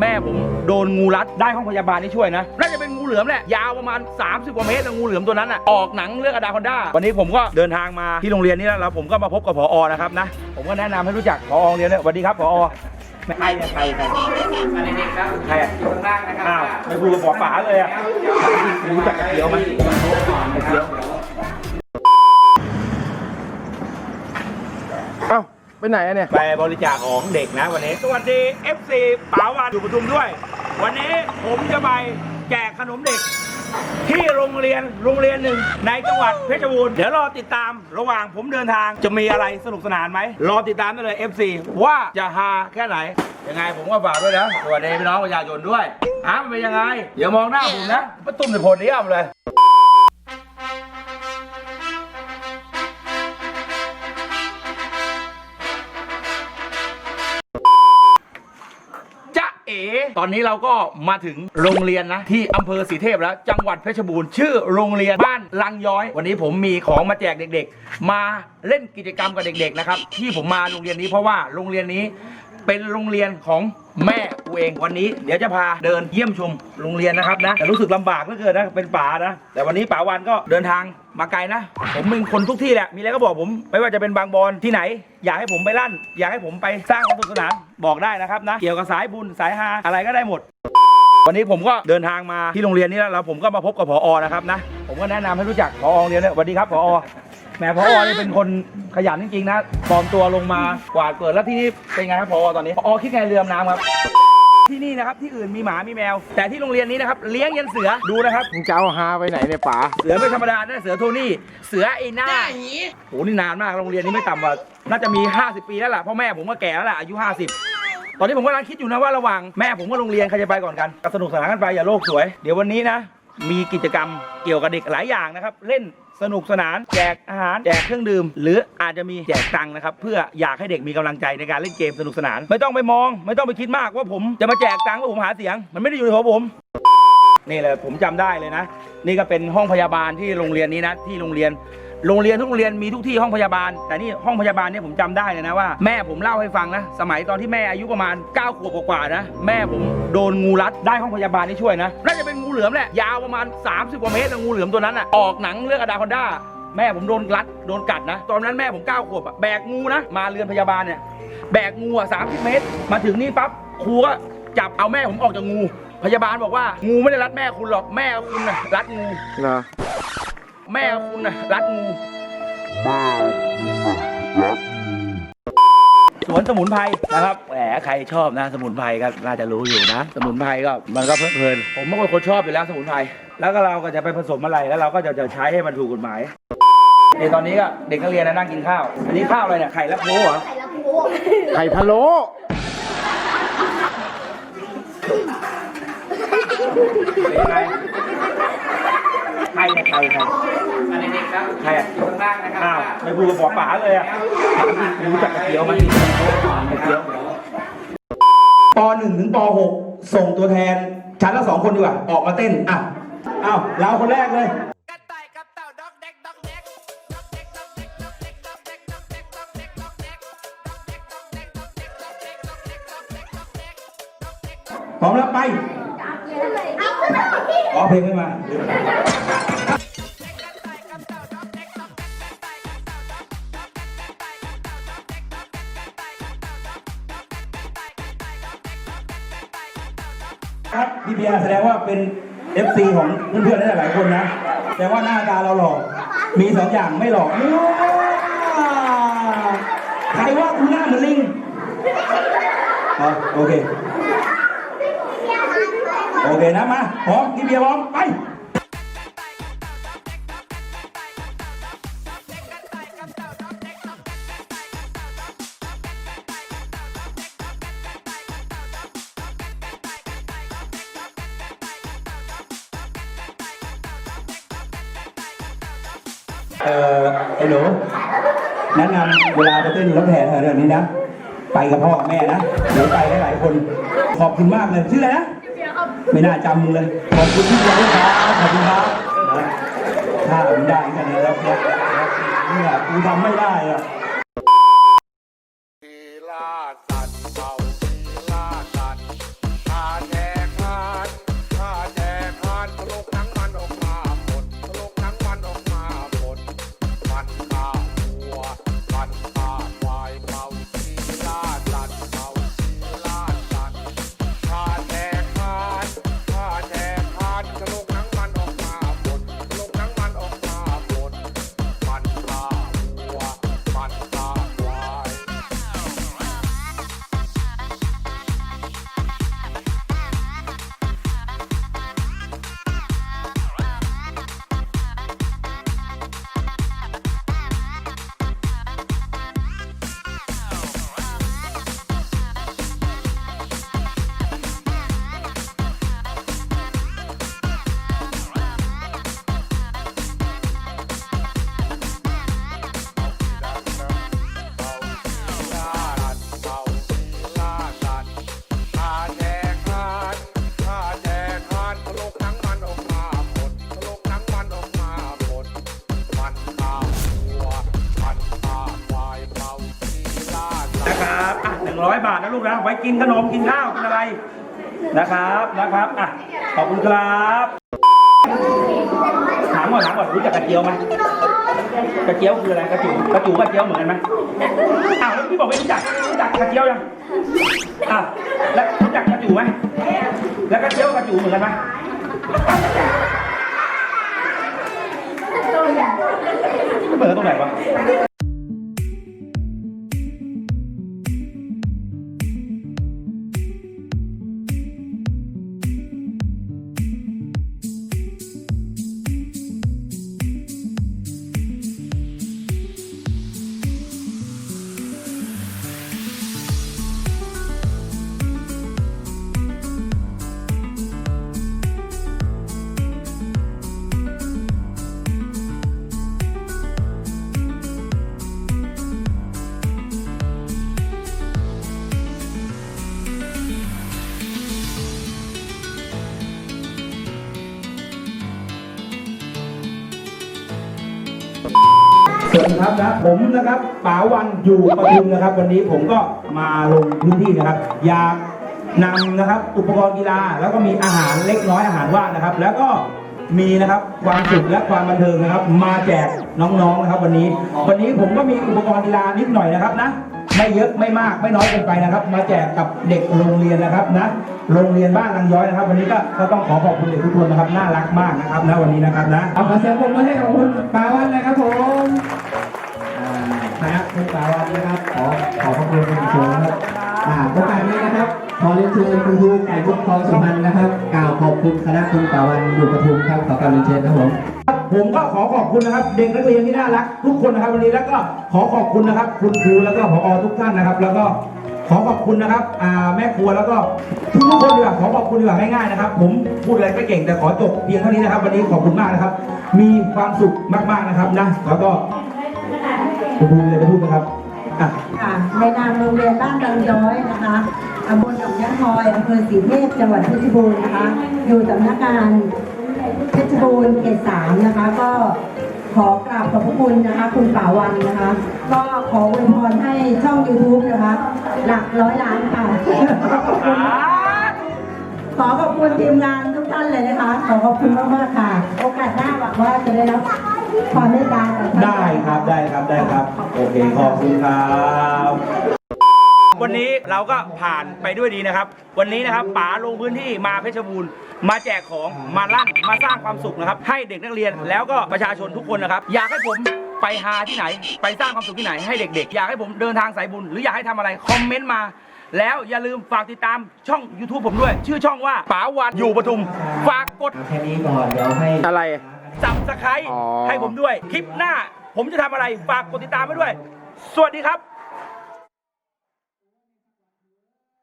แม่ผมโดนงูรัดได้ห้องพยาบาลนี่ช่วยนะน่าจะเป็นงูเหลือมแหละยาวประมาณ 30กว่าเมตรนะงูเหลือมตัวนั้นอะออกหนังเรื่องอดาคอนด้าวันนี้ผมก็เดินทางมาที่โรงเรียนนี้แล้วผมก็มาพบกับผอนะครับนะผมก็แนะนำให้รู้จักผอโรงเรียนเนี่ยสวัสดีครับผอใครเนี่ยใครใครอันนี้ครับใครอะอยู่ข้างล่างนะครับอ้าวไม่พูดกับหมอป๋าเลยอะรู้จักกระเทียวไหมกระเทียวเอ้า ไปไหนอะเนี่ย ไปบริจาคของเด็กนะวันนี้ สวัสดี FC ป๋าวันอยู่ปทุมด้วย วันนี้ผมจะไปแจกขนมเด็ก ที่โรงเรียนโรงเรียนหนึ่งในจังหวัดเพชรบูรณ์เดี๋ยวรอติดตามระหว่างผมเดินทางจะมีอะไรสนุกสนานไหมรอติดตามได้เลย FC ว่าจะฮาแค่ไหน ยังไงผมก็ฝากด้วยนะสวัสดีพี่น้องประชาชนด้วยอะมันเป็นยังไงอย่ามองหน้าผมนะประตุ้มในโพเดียมเลย ตอนนี้เราก็มาถึงโรงเรียนนะ ที่อำเภอศรีเทพแล้ว จังหวัดเพชรบูรณ์ชื่อโรงเรียนบ้านลังย้อย วันนี้ผมมีของมาแจกเด็กๆ มาเล่นกิจกรรมกับเด็กๆนะครับที่ผมมาโรงเรียนนี้เพราะว่าโรงเรียนนี้ เป็นโรงเรียนของแม่กูเองวันนี้เดี๋ยวจะพาเดินเยี่ยมชมโรงเรียนนะครับนะแต่รู้สึกลำบากเหลือเกินนะเป็นป่านะ แต่วันนี้ป๋าวันก็เดินทางมาไกลนะ ผมเป็นคนทุกที่แหละมีอะไรก็บอกผม ไม่ว่าจะเป็นบางบอนที่ไหน อยากให้ผมไปลั่น อยากให้ผมไปสร้างความสนุกสนานบอกได้นะครับนะเกี่ยวกับสายบุญสายฮาอะไรก็ได้หมด วันนี้ผมก็เดินทางมาที่โรงเรียนนี้แล้วแล้วผมก็มาพบกับผอนะครับนะ ผมก็แนะนำให้รู้จักผอโรงเรียนเนี่ยสวัสดีครับผอ แหมผอนี่เป็นคนขยันจริงๆนะปลอมตัวลงมากวาดเกิดแล้วที่นี่เป็นไงครับผอตอนนี้ผอคิดไงเรือมน้ำครับ ที่นี่นะครับที่อื่นมีหมามีแมว แต่ที่โรงเรียนนี้นะครับเลี้ยงยันเสือดูนะครับมึงจะเอาฮาไปไหนเนี่ยป๋าเสือไม่ธรรมดานะเสือโทนี่เสือไอ้หน้าโหนี่นานมากโรงเรียนนี้ไม่ต่ำกว่าน่าจะมี 50 ปีแล้วล่ะเพราะแม่ผมก็แก่แล้วล่ะอายุ 50ตอนนี้ผมกำลังคิดอยู่นะว่าระหว่างแม่ผมกับโรงเรียนใครจะไปก่อนกันก็สนุกสนานกันไปอย่าโลกสวย เดี๋ยววันนี้นะ มีกิจกรรมเกี่ยวกับเด็กหลายอย่างนะครับ เล่นสนุกสนานแจกอาหารแจกเครื่องดื่ม หรืออาจจะมีแจกตังค์นะครับ เพื่ออยากให้เด็กมีกำลังใจในการเล่นเกมสนุกสนาน ไม่ต้องไปมอง ไม่ต้องไปคิดมากว่าผมจะมาแจกตังค์ว่าผมหาเสียง มันไม่ได้อยู่ในหัวผม นี่เลยผมจำได้เลยนะ นี่ก็เป็นห้องพยาบาลที่โรงเรียนนี้นะที่โรงเรียนโรงเรียนทุกโรงเรียนมีทุกที่ห้องพยาบาล แต่นี่ห้องพยาบาลเนี่ยผมจำได้เลยนะว่าแม่ผมเล่าให้ฟังนะ สมัยตอนที่แม่อายุประมาณ9ขวบกว่านะ แม่ผมโดนงูรัดได้ห้องพยาบาลนี่ช่วยนะน่าจะเป็น เหลือมแหละ ยาวประมาณ 30กว่าเมตรนะงูเหลือมตัวนั้นอะ ออกหนังเรื่องอดาคอนด้า แม่ผมโดนรัด โดนกัดนะ ตอนนั้นแม่ผม9ขวบอะแบกงูนะ มาเรือนพยาบาลเนี่ย แบกงูอะ30เมตร มาถึงนี่ปั๊บ ครูก็จับเอาแม่ผมออกจากงู พยาบาลบอกว่า งูไม่ได้รัดแม่คุณหรอก แม่คุณน่ะรัดงูเหรอแม่คุณน่ะรัดงู สวนสมุนไพรนะครับ แหมใครชอบนะสมุนไพรก็น่าจะรู้อยู่นะ สมุนไพรก็มันก็เพลินๆผมเป็นคนชอบอยู่แล้วสมุนไพรแล้วก็เราก็จะไปผสมอะไรแล้วเราก็จะจะใช้ให้มันถูกกฎหมายในตอนนี้ก็เด็กนักเรียนนะนั่งกินข้าว อันนี้ข้าวอะไรเนี่ยไข่และโพเหรอไข่พะโล้เป็นยังไงใครเนี่ยใครใครอันนี้ครับใครอะอยู่ข้างล่างนะครับอ้าวไม่พูดกับหมอป๋าเลยอะรู้จักกระเทียวไหมกระเทียว ป .1 ถึงป .6 ส่งตัวแทน ชั้นละสองคนดีกว่า ออกมาเต้น อะอ้าวเราคนแรกเลยกระต่ายกับเต่าดอกแดกดอกแดกดอกแดกดอกแดกดอกแด ครับพี่เบียร์แสดงว่าเป็น FC ของเพื่อนๆได้หลายคนนะ แต่ว่าหน้าตาเราหลอก มีสองอย่างไม่หลอว้าใครว่าคุณหน้าเหมือนลิงอ๋อโอเค โอเคนะมาพร้อมพี่เบียร์พร้อมไป เออไอ้หนูแนะนำเวลาไปเต้นรถแห่เธอเรื่องนี้นะ ไปกับพ่อกับแม่นะหรือไปได้หลายคน ขอบคุณมากเลยชื่ออะไรนะ ไม่น่าจำมึงเลย ขอบคุณที่เลี้ยงครับขอบคุณครับถ้าผมได้กันนะแล้วเนี่ยเนี่ยกูทำไม่ได้อะ กินขนมกินข้าวกินอะไรนะครับนะครับอะขอบคุณครับถามก่อนถามก่อนรู้จักกระเจียวไหมกระเจียวคืออะไรกระจูกระจูกระเจียวเหมือนกันไหมอ้าวแล้วพี่บอกไม่รู้จักรู้จักกระเจียวยังอ้าวแล้วรู้จักกระจูไหมแล้วกระเจียวกระจูเหมือนกันไหมเหมือนกันตรงไหนวะ ครับนะผมนะครับป๋าวันอยู่ปทุมนะครับ วันนี้ผมก็มาลงพื้นที่นะครับ อยากนำนะครับ อุปกรณ์กีฬา แล้วก็มีอาหารเล็กน้อยอาหารว่างนะครับ แล้วก็มีนะครับความสุขและความบันเทิงนะครับ มาแจกน้องๆนะครับ วันนี้ วันนี้ผมก็มีอุปกรณ์กีฬานิดหน่อยนะครับนะไม่เยอะไม่มากไม่น้อยเกินไปนะครับ มาแจกกับเด็กโรงเรียนนะครับนะโรงเรียนบ้านนางย้อยนะครับ วันนี้ก็ก็ต้องขอขอบคุณเด็กทุกคนนะครับน่ารักมากนะครับนะวันนี้นะครับนะเอาขอเสียงปรบมือให้กับคุณปาวันนะครับผม คณะคุณปาวันนะครับ ขอขอบพระคุณเป็นสูครับอ่าโอกาสนี้นะครับ ขอเรียนเชิญคุณครูไก่บุญทองสุพรรณนะครับ กล่าวขอบคุณคณะคุณปาวันอยู่ปทุมครับขอการเรียนเชิญครับผมผมก็ขอขอบคุณนะครับ เด็กนักเรียนที่น่ารัก ทุกคนนะครับวันนี้แล้วก็ขอขอบคุณนะครับ คุณครูแล้วก็ผอทุกท่านนะครับ แล้วก็ขอขอบคุณนะครับแม่ครัวแล้วก็ทุกๆคนดีกว่าขอขอบคุณดีกว่าง่ายๆนะครับ ผมพูดอะไรไม่เก่งแต่ขอจบเพียงเท่านี้นะครับ วันนี้ขอบคุณมากนะครับ มีความสุขมากๆนะครับนะแล้วก็ คุณครูเลยจะพูดนะครับอะค่ะในนามโรงเรียนบ้านบางย้อยนะคะตำบลหนองยะคอยอำเภอศรีเทพจังหวัดเพชรบูรณ์นะคะ อยู่สำนักงานเพชรบูรณ์เขตสามนะคะ ก็ขอกราบขอบพระคุณนะคะ คุณป่าวันนะคะ ก็ขออวยพรให้ช่อง YouTube นะคะ หลักร้อยล้านค่ะ ขอขอบคุณขอขอบคุณทีมงานทุกท่านเลยนะคะ ขอขอบคุณมากๆค่ะ โอกาสหน้าหวังว่าจะได้รับความเมตตาจากท่าน ได้ครับได้ครับได้ครับโอ เคขอบคุณครับวันนี้เราก็ผ่านไปด้วยดีนะครับ วันนี้นะครับป๋าลงพื้นที่มาเพชรบูรณ์มาแจกของมาลั่นมาสร้างความสุขนะครับ ให้เด็กนักเรียนแล้วก็ประชาชนทุกคนนะครับ อยากให้ผมไปหาที่ไหน ไปสร้างความสุขที่ไหนให้เด็กๆ อยากให้ผมเดินทางสายบุญ หรืออยากให้ทำอะไรคอมเมนต์มา แล้วอย่าลืมฝากติดตามช่อง YouTube ผมด้วย ชื่อช่องว่าป๋าวันอยู่ปทุม ฝากกดเอาแค่นี้ก่อนเดี๋ยวให้อะไรสับสไครอ๋อให้ผมด้วยคลิปหน้า ผมจะทำอะไร ฝากกดติดตามไว้ด้วย สวัสดีครับ